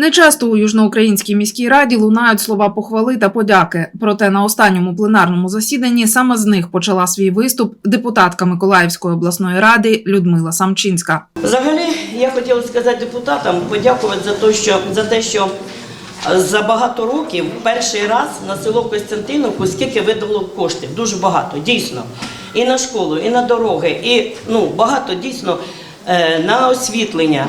Нечасто у южноукраїнській міській раді лунають слова похвали та подяки. Проте на останньому пленарному засіданні саме з них почала свій виступ депутатка Миколаївської обласної ради Людмила Самчинська. Взагалі, я хотіла сказати депутатам, подякувати за те, що за те, що за багато років перший раз на село Костянтиновку скільки видало коштів. Дуже багато, дійсно. І на школу, і на дороги, і ну багато дійсно е, на освітлення.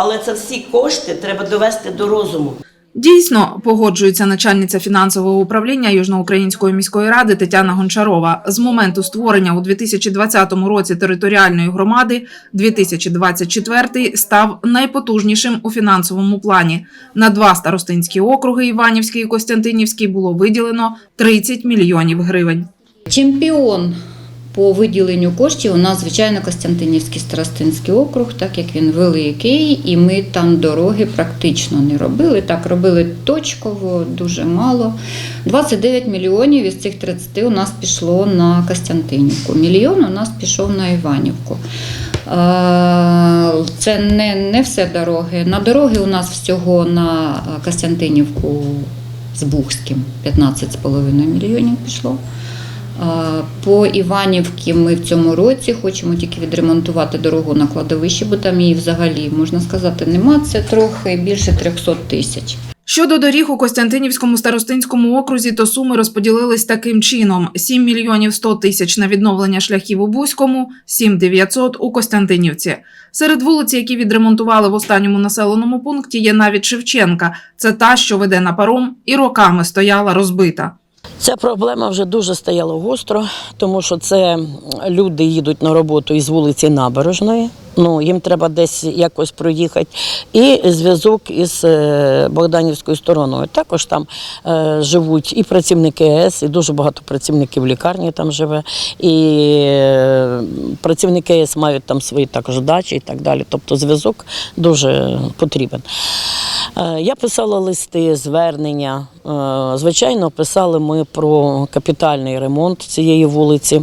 Але це всі кошти треба довести до розуму. Дійсно, погоджується начальниця фінансового управління Южноукраїнської міської ради Тетяна Гончарова. З моменту створення у 2020 році територіальної громади 2024 став найпотужнішим у фінансовому плані. На два старостинські округи Іванівський і Костянтинівський було виділено 30 мільйонів гривень. Чемпіон по виділенню коштів у нас, звичайно, Костянтинівський старостинський округ, так як він великий, і ми там дороги практично не робили. Так, робили точково, дуже мало. 29 мільйонів із цих 30 у нас пішло на Костянтинівку. Мільйон у нас пішов на Іванівку. Е, Це не, не все дороги. На дороги у нас всього на Костянтинівку з Бухським 15,5 мільйонів пішло. По Іванівці ми в цьому році хочемо тільки відремонтувати дорогу на кладовищі, бо там її взагалі, можна сказати, нема. Це трохи більше 300 тисяч. Щодо доріг у Костянтинівському старостинському окрузі, то суми розподілились таким чином: 7 мільйонів 100 тисяч на відновлення шляхів у Бузькому, 7 900 у Костянтинівці. Серед вулиць, які відремонтували в останньому населеному пункті, є навіть Шевченка. Це та, що веде на паром, і роками стояла розбита. Ця проблема вже дуже стояла гостро, тому що це люди їдуть на роботу із вулиці Набережної. Ну, їм треба десь якось проїхати. І зв'язок із е, Богданівською стороною. Також там е, живуть і працівники ЕС, і дуже багато працівників лікарні там живе. І е, працівники ЕС мають там свої також дачі і так далі. Тобто зв'язок дуже потрібен. Е, Я писала листи, звернення. Е, Звичайно, писали ми про капітальний ремонт цієї вулиці,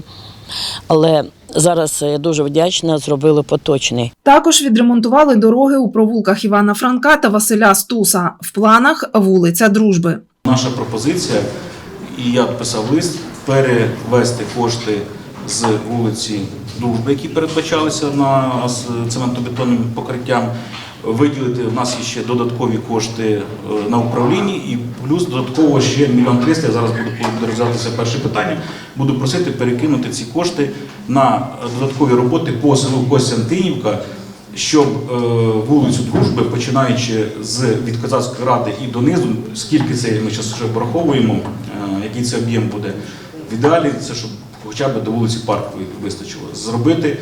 але зараз я дуже вдячна, зробили поточний. Також відремонтували дороги у провулках Івана Франка та Василя Стуса. В планах вулиця Дружби. Наша пропозиція, і я писав лист, перевести кошти з вулиці Дружби, які передбачалися на цементобетонним покриттям, виділити у нас є ще додаткові кошти е, на управлінні і плюс додатково ще мільйон триста. Я зараз буду розглядатися перше питання. Буду просити перекинути ці кошти на додаткові роботи по селу Костянтинівка, щоб е, вулицю Дружби, починаючи з від Казацької ради і донизу, скільки це ми зараз вже враховуємо, е, який це об'єм буде. В ідеалі це щоб хоча б до вулиці Паркової вистачило. Зробити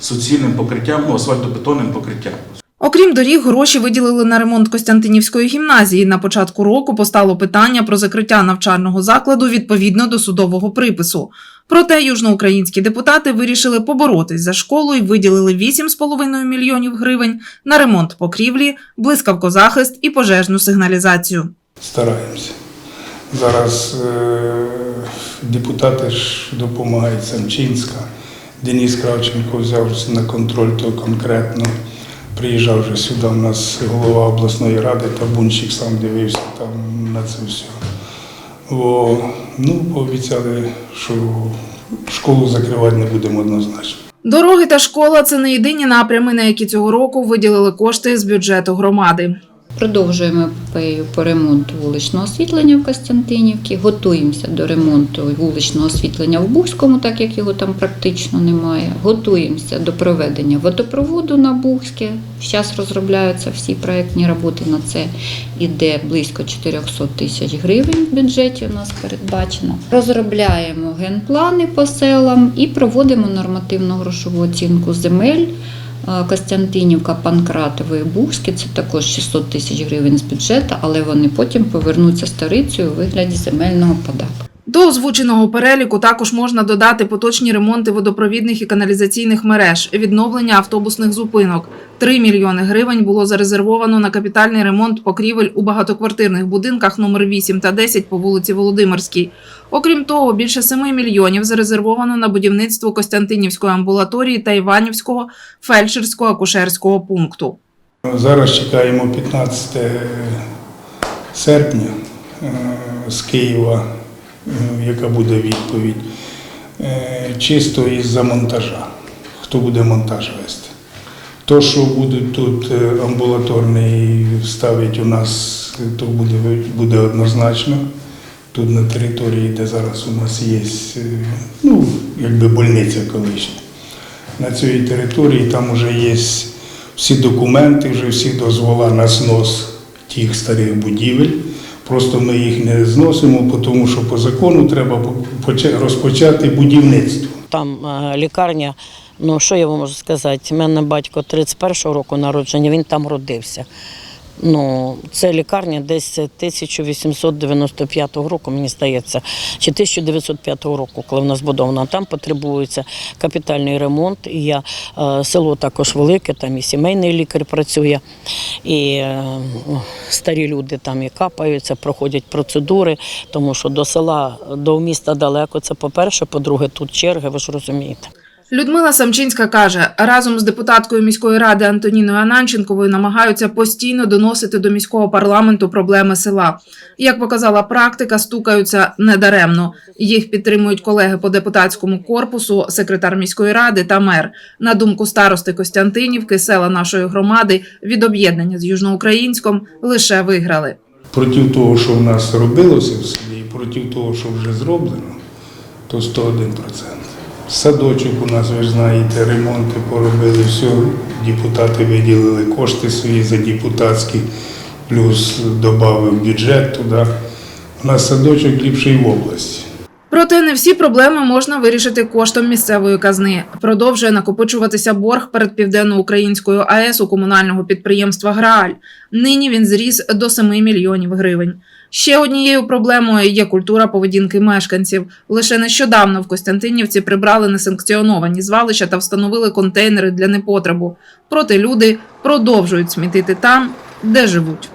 суцільним покриттям, ну, асфальтобетонним покриттям. Окрім доріг, гроші виділили на ремонт Костянтинівської гімназії. На початку року постало питання про закриття навчального закладу відповідно до судового припису. Проте южноукраїнські депутати вирішили поборотись за школу і виділили 8,5 мільйонів гривень на ремонт покрівлі, блискавкозахист і пожежну сигналізацію. Стараємося. Зараз е, депутати ж допомагають Самчинська. Деніс Кравченко взяв на контроль то конкретно. Приїжджав вже сюди у нас голова обласної ради, табунщик сам дивився там на це все. Бо, ну, пообіцяли, що школу закривати не будемо однозначно. Дороги та школа це не єдині напрями, на які цього року виділили кошти з бюджету громади. Продовжуємо епопею по ремонту вуличного освітлення в Костянтинівці. Готуємося до ремонту вуличного освітлення в Бухському, так як його там практично немає. Готуємося до проведення водопроводу на Бухське. Зараз розробляються всі проектні роботи. На це іде близько 400 тисяч гривень в бюджеті. У нас передбачено. Розробляємо генплани по селам і проводимо нормативну грошову оцінку земель. Костянтинівка, Панкратової і це також 600 тисяч гривень з бюджету, але вони потім повернуться старицею у вигляді земельного податку. До озвученого переліку також можна додати поточні ремонти водопровідних і каналізаційних мереж, відновлення автобусних зупинок. 3 мільйони гривень було зарезервовано на капітальний ремонт покрівель у багатоквартирних будинках номер 8 та 10 по вулиці Володимирській. Окрім того, більше 7 мільйонів зарезервовано на будівництво Костянтинівської амбулаторії та Іванівського фельдшерського акушерського пункту. Зараз чекаємо 15 серпня е, з Києва, е, яка буде відповідь. Е, Чисто із-за монтажа. Хто буде монтаж вести? То, що будуть тут е, амбулаторний ставити у нас, то буде, буде однозначно. Тут на території, де зараз у нас є, е, ну, якби больниця колишня. На цій території там вже є всі документи, вже всі дозвола на знос тих старих будівель. Просто ми їх не зносимо, тому що по закону треба поча- розпочати будівництво. Там е, лікарня, ну що я вам можу сказати? У мене батько 31-го року народження, він там родився. Ну, це лікарня десь 1895 року, мені здається, чи 1905 року, коли вона збудована. Там потребується капітальний ремонт. І я, е, село також велике, там і сімейний лікар працює, і е, старі люди там і капаються, проходять процедури, тому що до села, до міста далеко. Це по-перше, по-друге, тут черги, ви ж розумієте. Людмила Самчинська каже, разом з депутаткою міської ради Антоніною Ананченковою намагаються постійно доносити до міського парламенту проблеми села. Як показала практика, стукаються недаремно. Їх підтримують колеги по депутатському корпусу, секретар міської ради та мер. На думку старости Костянтинівки, села нашої громади від об'єднання з Южноукраїнськом лише виграли. Проти того, що в нас робилося в селі, і проти того, що вже зроблено, то 101%. Садочок у нас, ви ж знаєте, ремонти поробили, все, депутати виділили кошти свої за депутатські, плюс додали бюджет туди. У нас садочок ліпший в області. Проте не всі проблеми можна вирішити коштом місцевої казни. Продовжує накопичуватися борг перед південноукраїнською АЕС у комунального підприємства Грааль. Нині він зріс до 7 мільйонів гривень. Ще однією проблемою є культура поведінки мешканців. Лише нещодавно в Костянтинівці прибрали несанкціоновані звалища та встановили контейнери для непотребу. Проте люди продовжують смітити там, де живуть.